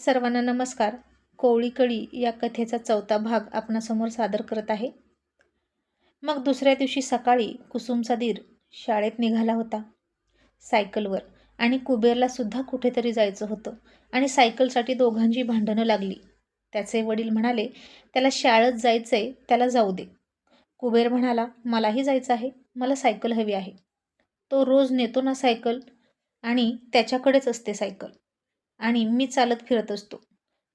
सर्वांना नमस्कार. कोवळीकळी या कथेचा चौथा भाग आपणासमोर सादर करत आहे. मग दुसऱ्या दिवशी सकाळी कुसुमचा दीर शाळेत निघाला होता. सायकलवर आणि कुबेरला सुद्धा कुठेतरी जायचं होतं आणि सायकलसाठी दोघांची भांडणं लागली. त्याचे वडील म्हणाले त्याला शाळेत जायचं आहे त्याला जाऊ दे. कुबेर म्हणाला मलाही जायचं आहे मला सायकल हवी आहे. तो रोज नेतो ना सायकल आणि त्याच्याकडेच असते सायकल. आणि मी चालत फिरत असतो.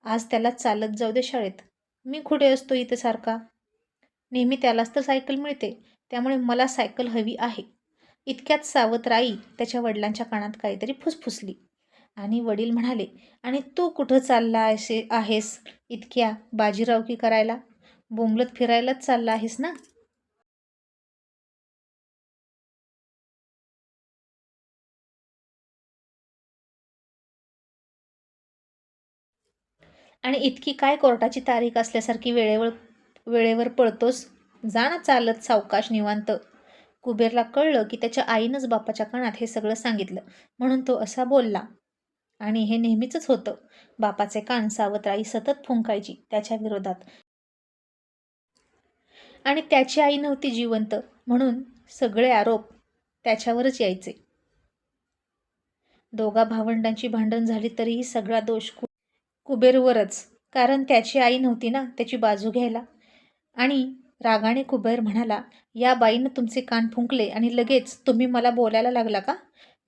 आज त्याला चालत जाऊ दे शाळेत. मी कुठे असतो इथे सारखा? नेहमी त्यालाच तर सायकल मिळते. त्यामुळे मला सायकल हवी आहे. इतक्यात सावतराई त्याच्या वडिलांच्या कानात काहीतरी फुसफुसली. आणि वडील म्हणाले आणि तू कुठं चालला असे आहेस? इतक्या बाजीरावकी करायला? बोंबलत फिरायलाच चालला आहेस ना? आणि इतकी काय कोर्टाची तारीख असल्यासारखी वेळेवर वेळेवर पळतोस? जा ना चालत सावकाश निवांत. कुबेरला कळलं की त्याच्या आईनंच बापाच्या कानात हे सगळं सांगितलं. म्हणून तो असा बोलला. आणि हे नेहमीच होतं. बापाचे कान सावत्राई सतत फुंकायची त्याच्या विरोधात. आणि त्याची आई नव्हती जिवंत. म्हणून सगळे आरोप त्याच्यावरच यायचे. दोघा भावंडांची भांडण झाली तरीही सगळा दोष कुबेरवरच. कारण त्याची आई नव्हती ना त्याची बाजू घ्यायला. आणि रागाने कुबेर म्हणाला या बाईनं तुमचे कान फुंकले आणि लगेच तुम्ही मला बोलायला लागला का?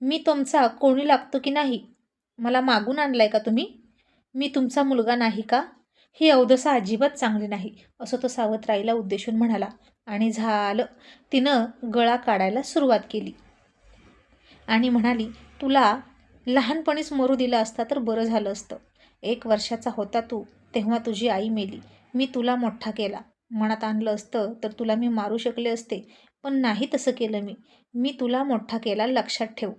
मी तुमचा कोणी लागतो की नाही? मला मागून आणलाय का तुम्ही? मी तुमचा मुलगा नाही का? ही अवदसा अजिबात चांगली नाही असं तो सावत्राईला उद्देशून म्हणाला. आणि झालं. तिनं गळा काढायला सुरुवात केली. आणि म्हणाली तुला लहानपणीच मरू दिलं असता तर बरं झालं असतं. एक वर्षाचा होता तू तेव्हा तुझी आई मेली. मी तुला मोठा केला. मनात आणलं असतं तर तुला मी मारू शकले असते पण नाही तसं केलं मी. मी तुला मोठा केला लक्षात ठेव.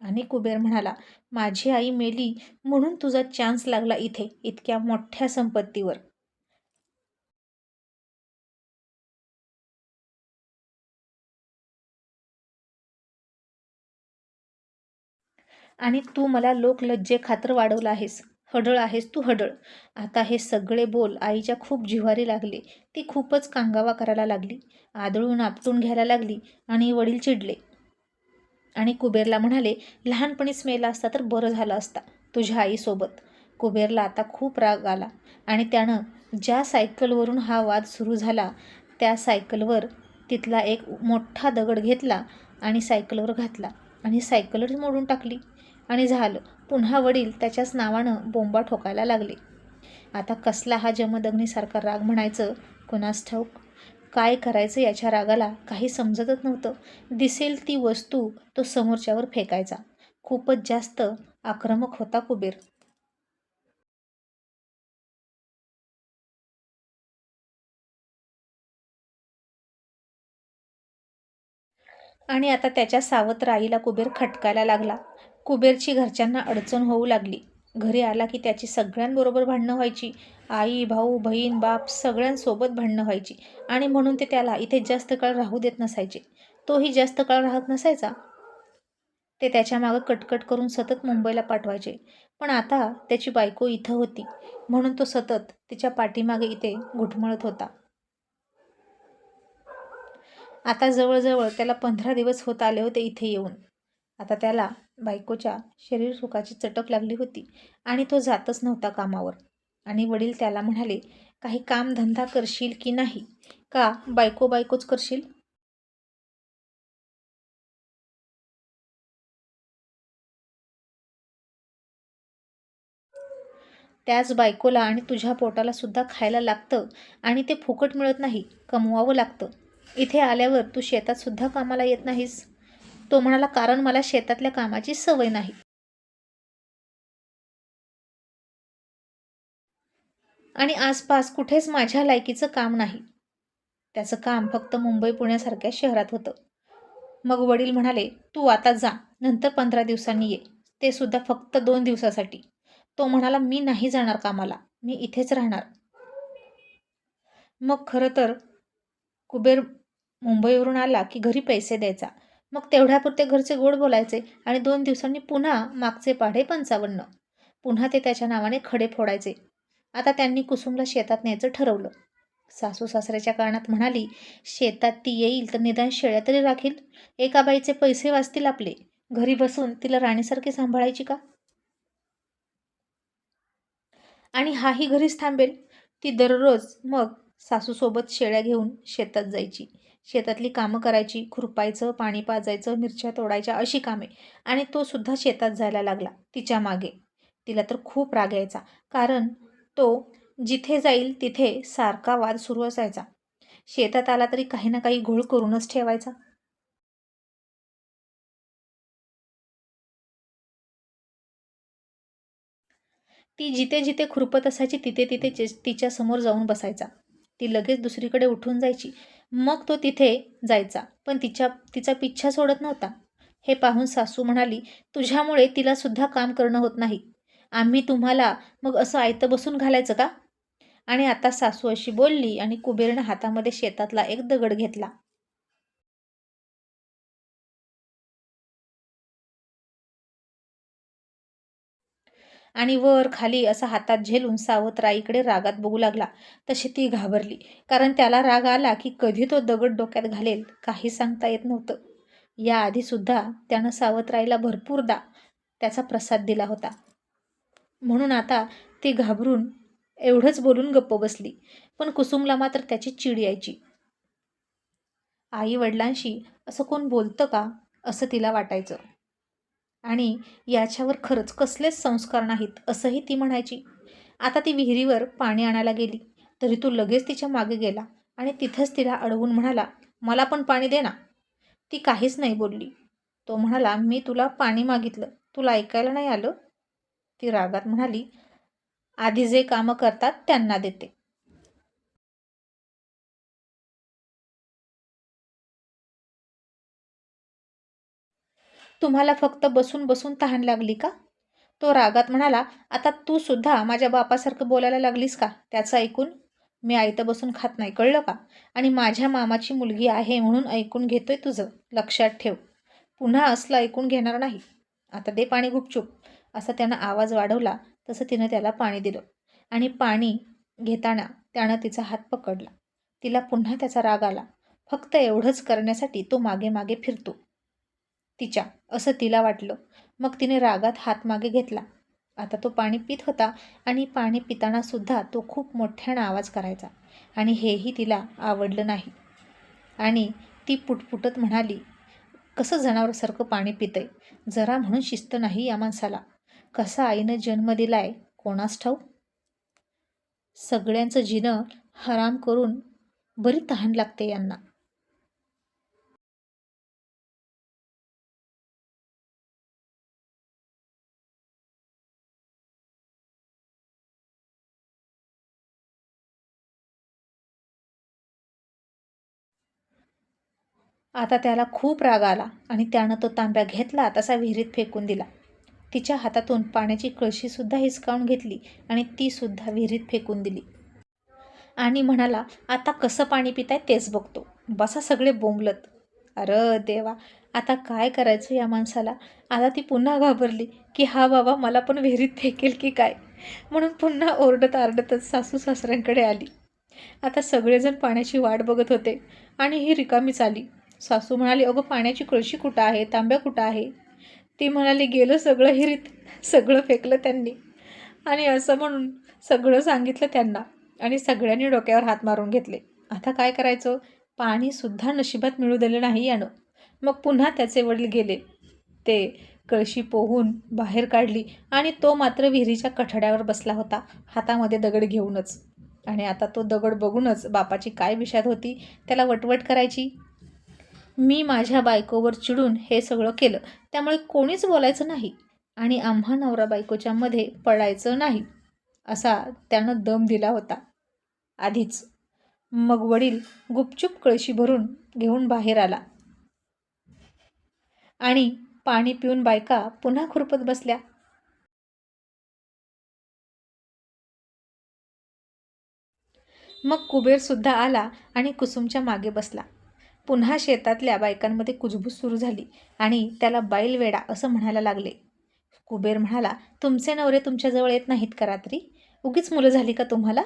आणि कुबेर म्हणाला माझी आई मेली म्हणून तुझा चान्स लागला इथे इतक्या मोठ्या संपत्तीवर. आणि तू मला लोकलज्जे खातर वाढवलं आहेस. हडळ आहेस तू हडळ. आता हे सगळे बोल आईच्या खूप जिव्हारी लागले. ती खूपच कांगावा करायला लागली. आदळून आपटून घ्यायला लागली आणि वडील चिडले. आणि कुबेरला म्हणाले लहानपणीच मेला असता तर बरं झालं असता तुझ्या आईसोबत कुबेरला आता खूप राग आला आणि त्यानं ज्या सायकलवरून हा वाद सुरू झाला त्या सायकलवर तिथला एक मोठा दगड घेतला आणि सायकलवर घातला आणि सायकलच मोडून टाकली. आणि झालं. पुन्हा वडील त्याच्याच नावानं बोंबा ठोकायला लागले. आता कसला हा जमदग्नीसारखा राग म्हणायचं? कुणास ठाऊक? काय करायचं याच्या रागाला काही समजतच नव्हतं. दिसेल ती वस्तू तो समोरच्यावर फेकायचा. खूपच जास्त आक्रमक होता कुबेर. आणि आता त्याच्या सावत्र आईला कुबेर खटकायला लागला. कुबेरची घरच्यांना अडचण होऊ लागली. घरी आला की त्याची सगळ्यांबरोबर भांडणं व्हायची. आई भाऊ बहीण बाप सगळ्यांसोबत भांडणं व्हायची. आणि म्हणून ते त्याला इथे जास्त काळ राहू देत नसायचे. तोही जास्त काळ राहत नसायचा. ते त्याच्या मागं कटकट करून सतत मुंबईला पाठवायचे. पण आता त्याची बायको इथं होती. म्हणून तो सतत तिच्या पाठीमागे इथे घुटमळत होता. आता जवळजवळ त्याला पंधरा दिवस होत आले होते इथे येऊन. आता त्याला बायकोच्या शरीर सुखाची चटक लागली होती आणि तो जातच नव्हता कामावर. आणि वडील त्याला म्हणाले काही कामधंदा करशील की नाही? का बायको बायकोच करशील? त्याच बायकोला आणि तुझ्या पोटाला सुद्धा खायला लागतं आणि ते फुकट मिळत नाही कमवावं लागतं. इथे आल्यावर तू शेतात सुद्धा कामाला येत नाहीस. तो म्हणाला कारण मला शेतातल्या कामाची सवय नाही. आणि आसपास कुठेच माझ्या लायकीचं काम नाही. त्याचं काम फक्त मुंबई पुण्यासारख्या शहरात होतं. मग वडील म्हणाले तू आता जा नंतर पंधरा दिवसांनी ये. ते सुद्धा फक्त दोन दिवसासाठी. तो म्हणाला मी नाही जाणार कामाला. मी इथेच राहणार. मग खरं तर कुबेर मुंबईवरून आला की घरी पैसे द्यायचा. मग तेवढ्यापुरते घरचे गोड बोलायचे आणि दोन दिवसांनी पुन्हा मागचे पाढे पंचावन्न. पुन्हा ते त्याच्या नावाने खडे फोडायचे. आता त्यांनी कुसुमला शेतात न्यायचं ठरवलं. सासू सासऱ्याच्या कारणात म्हणाली शेतात ती येईल तर निदान शेळ्या तरी राखील. एका बाईचे पैसे वाचतील आपले. घरी बसून तिला राणीसारखी सांभाळायची का? आणि हाही घरीच थांबेल. ती दररोज मग सासूसोबत शेळ्या घेऊन शेतात जायची. शेतातली कामं करायची खुरपायचं पाणी पाजायचं मिरच्या तोडायच्या अशी कामे. आणि तो सुद्धा शेतात जायला लागला तिच्यामागे. तिला तर खूप राग यायचा कारण तो जिथे जाईल तिथे सारखा वाद सुरू असायचा. शेतात आला तरी काही ना काही घोळ करूनच ठेवायचा. ती जिथे जिथे खुरपत असायची तिथे तिथे तिच्यासमोर जाऊन बसायचा. ती लगेच दुसरीकडे उठून जायची. मग तो तिथे जायचा पण तिच्या तिचा पिच्छा सोडत नव्हता. हे पाहून सासू म्हणाली तुझ्यामुळे तिला सुद्धा काम करणं होत नाही. आम्ही तुम्हाला मग असं आयतं बसून घालायचं का? आणि आता सासू अशी बोलली आणि कुबेरनं हातामध्ये शेतातला एक दगड घेतला. आणि वर खाली असा हातात झेलून सावतराईकडे रागात बघू लागला. तशी ती घाबरली. कारण त्याला राग आला की कधी तो दगड डोक्यात घालेल काही सांगता येत नव्हतं. याआधीसुद्धा त्यानं सावतराईला भरपूरदा त्याचा प्रसाद दिला होता. म्हणून आता ती घाबरून एवढंच बोलून गप्प बसली. पण कुसुमला मात्र त्याची चीड यायची. आई वडिलांशी असं कोण बोलतं का? असं तिला वाटायचं. आणि याच्यावर खरंच कसलेच संस्कार नाहीत असंही ती म्हणायची. आता ती विहिरीवर पाणी आणायला गेली तरी तो लगेच तिच्यामागे गेला आणि तिथंच तिला अडवून म्हणाला मला पण पाणी दे ना. ती काहीच नाही बोलली. तो म्हणाला मी तुला पाणी मागितलं तुला ऐकायला नाही आलं? ती रागात म्हणाली आधी जे कामं करतात त्यांना देते. तुम्हाला फक्त बसून बसून तहान लागली का? तो रागात म्हणाला आता तू सुद्धा माझ्या बापासारखं बोलायला लागलीस का? त्याचं ऐकून मी आयतं बसून खात नाही कळलं का? आणि माझ्या मामाची मुलगी आहे म्हणून ऐकून घेतोय तुझं. लक्षात ठेव. पुन्हा असलं ऐकून घेणार नाही. आता दे पाणी गुपचूप. असा त्यानं आवाज वाढवला तसं तिनं त्याला पाणी दिलं. आणि पाणी घेताना त्यानं तिचा हात पकडला. तिला पुन्हा त्याचा राग आला. फक्त एवढंच करण्यासाठी तो मागे मागे फिरतो. तिच्या असं तिला वाटलं. मग तिने रागात हात मागे घेतला. आता तो पाणी पित होता आणि पाणी पिताना सुद्धा तो खूप मोठ्यानं आवाज करायचा आणि हेही तिला आवडलं नाही. आणि ती पुटपुटत म्हणाली कसं जनावरसारखं पाणी पितंय? जरा म्हणून शिस्त नाही या माणसाला. कसा आईनं जन्म दिलाय कोणास ठाऊ सगळ्यांचं जिनं हराम करून बरी तहान लागते यांना. आता त्याला खूप राग आला आणि त्यानं तो तांब्या घेतला तसा विहिरीत फेकून दिला. तिच्या हातातून पाण्याची कळशीसुद्धा हिसकावून घेतली आणि तीसुद्धा विहिरीत फेकून दिली. आणि म्हणाला आता कसं पाणी पिताय तेच बघतो. बसा सगळे बोंबलत. अरे देवा आता काय करायचं या माणसाला? आता ती पुन्हा घाबरली की हा बाबा मला पण विहिरीत फेकेल की काय? म्हणून पुन्हा ओरडत आरडतच सासू सासऱ्यांकडे आली. आता सगळेजण पाण्याची वाट बघत होते आणि ही रिकामीच आली. सासू म्हणाली अगं पाण्याची कळशी कुठं आहे? तांब्या कुठं आहे? ती म्हणाली गेलं सगळं हिरीत सगळं फेकलं त्यांनी. आणि असं म्हणून सगळं सांगितलं त्यांना आणि सगळ्यांनी डोक्यावर हात मारून घेतले. आता काय करायचं? पाणीसुद्धा नशिबात मिळू दिलं नाही यानं. मग पुन्हा त्याचे वडील गेले. ते कळशी पोहून बाहेर काढली आणि तो मात्र विहिरीच्या कठड्यावर बसला होता हातामध्ये दगड घेऊनच. आणि आता तो दगड बघूनच बापाची काय विषाद होती? त्याला वटवट करायची? मी माझ्या बायकोवर चिडून हे सगळं केलं. त्यामुळे कोणीच बोलायचं नाही आणि आम्हा नवरा बायकोच्या मध्ये पडायचं नाही असा त्यानं दम दिला होता. आधीच मग वडील गुपचूप कळशी भरून घेऊन बाहेर आला. आणि पाणी पिऊन बायका पुन्हा खुरपत बसल्या. मग कुबेरसुद्धा आला आणि कुसुमच्या मागे बसला. पुन्हा शेतातल्या बायकांमध्ये कुजबूज सुरू झाली आणि त्याला बैलवेडा असं म्हणायला लागले. कुबेर म्हणाला तुमचे नवरे तुमच्याजवळ येत नाहीत का रात्री? उगीच मुलं झाली का तुम्हाला?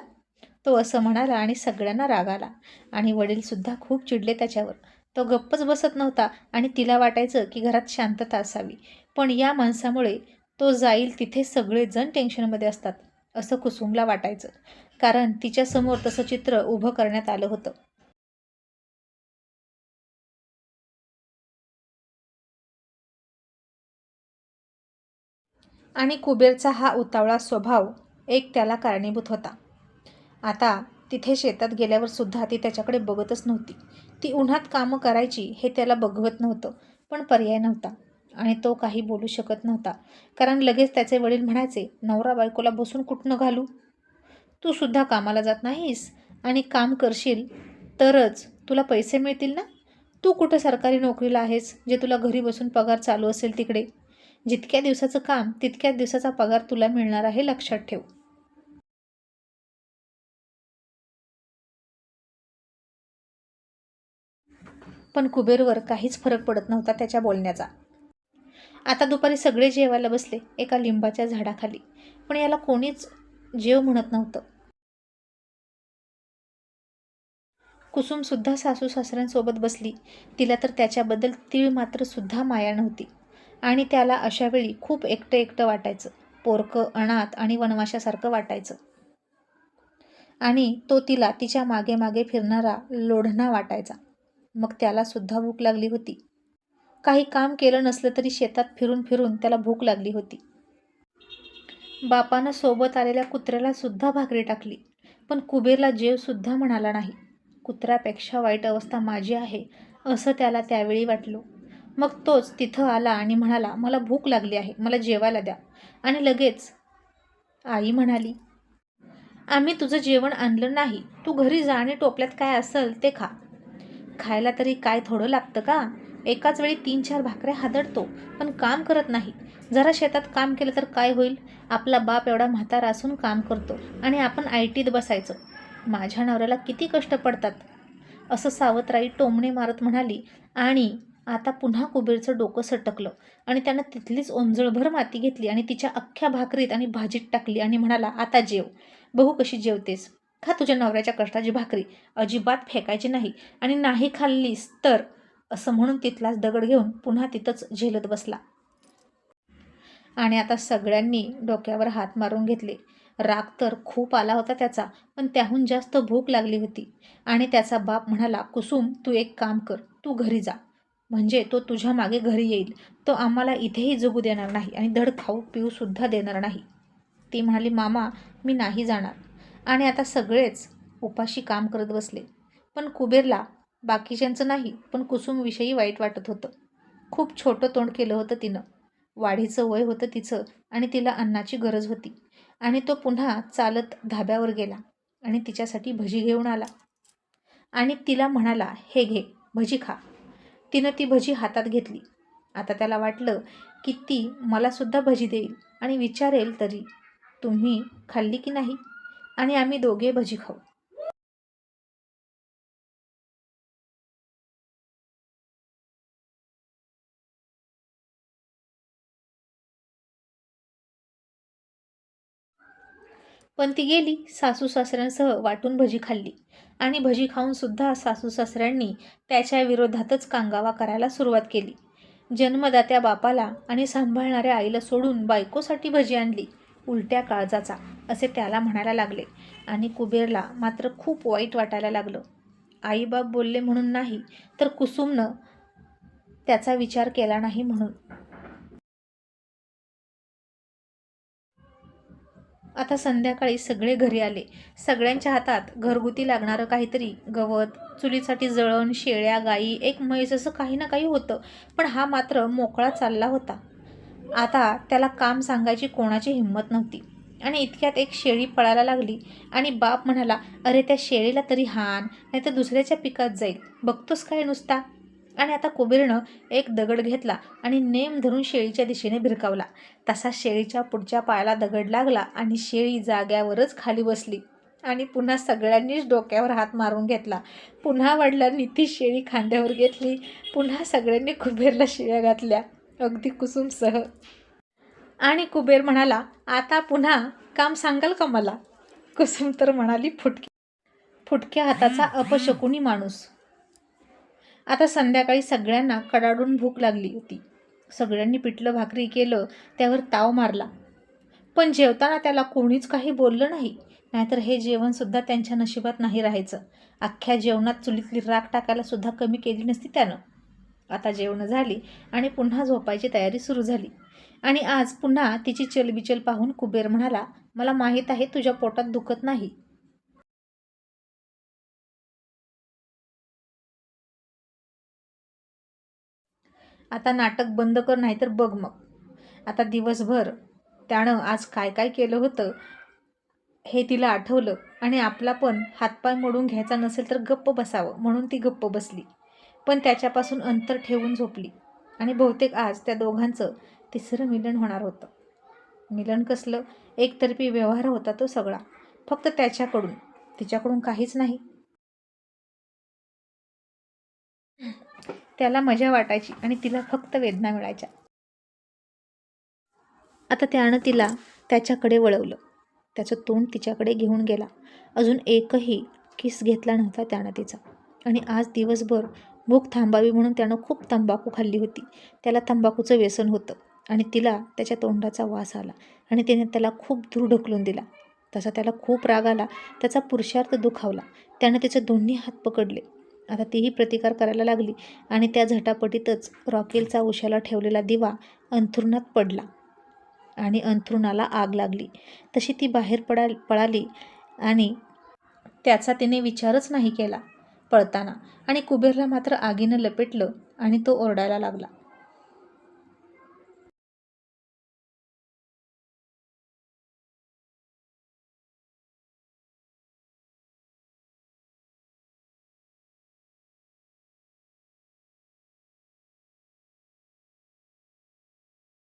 तो असं म्हणाला आणि सगळ्यांना राग आला आणि वडीलसुद्धा खूप चिडले त्याच्यावर. तो गप्पच बसत नव्हता आणि तिला वाटायचं की घरात शांतता असावी. पण या माणसामुळे तो जाईल तिथे सगळेजण टेन्शनमध्ये असतात असं कुसुमला वाटायचं. कारण तिच्यासमोर तसं चित्र उभं करण्यात आलं होतं. आणि कुबेरचा हा उतावळा स्वभाव एक त्याला कारणीभूत होता. आता तिथे शेतात गेल्यावर सुद्धा ती त्याच्याकडे बघतच नव्हती. ती उन्हात कामं करायची हे त्याला बघवत नव्हतं पण पर्याय नव्हता आणि तो काही बोलू शकत नव्हता. कारण लगेच त्याचे वडील म्हणायचे नवरा बायकोला बसून कुठनं घालू? तू सुद्धा कामाला जात नाहीस आणि काम करशील तरच तुला पैसे मिळतील ना? तू कुठं सरकारी नोकरीला आहेस जे तुला घरी बसून पगार चालू असेल तिकडे? जितक्या दिवसाचं काम तितक्याच दिवसाचा पगार तुला मिळणार आहे लक्षात ठेव. पण कुबेरवर काहीच फरक पडत नव्हता त्याच्या बोलण्याचा. आता दुपारी सगळे जेवायला बसले एका लिंबाच्या झाडाखाली. पण याला कोणीच जेव म्हणत नव्हतं. कुसुमसुद्धा सासू सासऱ्यांसोबत बसली. तिला तर त्याच्याबद्दल तीळ मात्र सुद्धा माया नव्हती. आणि त्याला अशावेळी खूप एकटं एकटं वाटायचं. पोरकं अनाथ आणि वनवाशासारखं वाटायचं. आणि तो तिला तिच्यामागे मागे फिरणारा लोढणा वाटायचा. मग त्याला सुद्धा भूक लागली होती. काही काम केलं नसलं तरी शेतात फिरून फिरून त्याला भूक लागली होती. बापानं सोबत आलेल्या कुत्र्याला सुद्धा भाकरी टाकली. पण कुबेरला जेवसुद्धा म्हणाला नाही. कुत्र्यापेक्षा वाईट अवस्था माझी आहे असं त्याला त्यावेळी वाटलं. मग तोच तिथं आला आणि म्हणाला मला भूक लागली आहे मला जेवायला द्या. आणि लगेच आई म्हणाली आम्ही तुझं जेवण आणलं नाही तू घरी जा आणि टोपल्यात काय असेल ते खा. खायला तरी काय थोडं लागतं का? एकाच वेळी तीन चार भाकऱ्या हादडतो पण काम करत नाही. जरा शेतात काम केलं तर काय होईल? आपला बाप एवढा म्हातारा असून काम करतो आणि आपण आय टीत बसायचं. माझ्या नवऱ्याला किती कष्ट पडतात. असं सावत्राई टोमणे मारत म्हणाली आणि आता पुन्हा कुबेरचं डोकं सटकलं आणि त्यानं तिथलीच ओंजळभर माती घेतली आणि तिच्या अख्ख्या भाकरीत आणि भाजीत टाकली आणि म्हणाला आता जेव. बहू कशी जेवतेस. खा तुझ्या नवऱ्याच्या कष्टाची भाकरी. अजिबात फेकायची नाही आणि नाही खाल्लीस तर. असं म्हणून तिथलाच दगड घेऊन पुन्हा तिथंच झेलत बसला. आणि आता सगळ्यांनी डोक्यावर हात मारून घेतले. राग तर खूप आला होता त्याचा पण त्याहून जास्त भूक लागली होती. आणि त्याचा बाप म्हणाला कुसुम तू एक काम कर. तू घरी जा. म्हणजे तो तुझ्या मागे घरी येईल. तो आम्हाला इथेही जगू देणार नाही आणि धड खाऊ पिऊसुद्धा देणार नाही. ती म्हणाली मामा मी नाही जाणार. आणि आता सगळेच उपाशी काम करत बसले. पण कुबेरला बाकीच्यांचं नाही पण कुसुमविषयी वाईट वाटत होतं. खूप छोटं तोंड केलं होतं तिनं. वाढीचं वय होतं तिचं आणि तिला अन्नाची गरज होती. आणि तो पुन्हा चालत धाब्यावर गेला आणि तिच्यासाठी भजी घेऊन आला. आणि तिला म्हणाला हे घे भजी खा. तिनं ती भजी हातात घेतली. आता त्याला वाटलं की ती मलासुद्धा भजी देईल आणि विचारेल तरी तुम्ही खाल्ली की नाही? आणि आम्ही दोघे भजी खाऊ. पण ती गेली सासू सासऱ्यांसह वाटून भजी खाल्ली. आणि भजी खाऊनसुद्धा सासू सासऱ्यांनी त्याच्या विरोधातच कांगावा करायला सुरुवात केली. जन्मदात्या बापाला आणि सांभाळणाऱ्या आईला सोडून बायकोसाठी भजी आणली उलट्या काळजाचा असे त्याला म्हणायला लागले. आणि कुबेरला मात्र खूप वाईट वाटायला लागलं. आईबाप बोलले म्हणून नाही तर कुसुमनं त्याचा विचार केला नाही म्हणून. आता संध्याकाळी सगळे घरी आले. सगळ्यांच्या हातात घरगुती लागणारं काहीतरी गवत चुलीसाठी जळण शेळ्या गाई एक म्हैस असं काही ना काही होतं. पण हा मात्र मोकळा चालला होता. आता त्याला काम सांगायची कोणाची हिंमत नव्हती. आणि इतक्यात एक शेळी पळायला लागली आणि बाप म्हणाला अरे त्या शेळीला तरी हान नाही तर दुसऱ्याच्या पिकात जाईल. बघतोस काय नुसता? आणि आता कुबेरनं एक दगड घेतला आणि नेम धरून शेळीच्या दिशेने भिरकावला. तसा शेळीच्या पुढच्या पायाला दगड लागला आणि शेळी जाग्यावरच खाली बसली आणि पुन्हा सगळ्यांनीच डोक्यावर हात मारून घेतला. पुन्हा वडिलांनी ती शेळी खांद्यावर घेतली. पुन्हा सगळ्यांनी कुबेरला शेळ्या घातल्या. अगदी कुसुमसह. आणि कुबेर म्हणाला आता पुन्हा काम सांगाल का मला? कुसुम तर म्हणाली फुटकी फुटक्या हाताचा अपशकुनी माणूस. आता संध्याकाळी सगळ्यांना कडाडून भूक लागली होती. सगळ्यांनी पिठलं भाकरी केलं त्यावर ताव मारला. पण जेवताना त्याला कोणीच काही बोललं नाही. नाहीतर हे जेवणसुद्धा त्यांच्या नशिबात नाही राहायचं. अख्ख्या जेवणात चुलीतली राख टाकायला सुद्धा कमी केली नसती त्यानं. आता जेवणं झाली आणि पुन्हा झोपायची तयारी सुरू झाली. आणि आज पुन्हा तिची चलबिचल पाहून कुबेर म्हणाला मला माहीत आहे तुझ्या पोटात दुखत नाही. आता नाटक बंद कर नाही तर बघ मग. आता दिवसभर त्यानं आज काय काय केलं होतं हे तिला आठवलं आणि आपला पण हातपाय मोडून घ्यायचा नसेल तर गप्प बसावं म्हणून ती गप्प बसली. पण त्याच्यापासून अंतर ठेवून झोपली आणि बहुतेक आज त्या दोघांचं तिसरं मिलन होणार होतं. मिलन कसलं? एकतर्फी व्यवहार होता तो सगळा. फक्त त्याच्याकडून तिच्याकडून काहीच नाही. त्याला मजा वाटायची आणि तिला फक्त वेदना मिळायच्या. आता त्यानं तिला त्याच्याकडे वळवलं. त्याचं तोंड तिच्याकडे घेऊन गेला. अजून एकही किस घेतला नव्हता त्यानं तिचा. आणि आज दिवसभर भूक थांबावी म्हणून त्यानं खूप तंबाखू खाल्ली होती. त्याला तंबाखूचं व्यसन होतं आणि तिला त्याच्या तोंडाचा वास आला आणि तिने त्याला खूप दूर ढकलून दिला. तसा त्याला खूप राग आला. त्याचा पुरुषार्थ दुखावला. त्यानं तिचे दोन्ही हात पकडले. आता तीही प्रतिकार करायला लागली आणि त्या झटापटीतच रॉकेलचा उशाला ठेवलेला दिवा अंथरुणात पडला आणि अंथरुणाला आग लागली. तशी ती बाहेर पडा पळाली आणि त्याचा तिने विचारच नाही केला पळताना आणि कुबेरला मात्र आगीनं लपेटलं आणि तो ओरडायला लागला.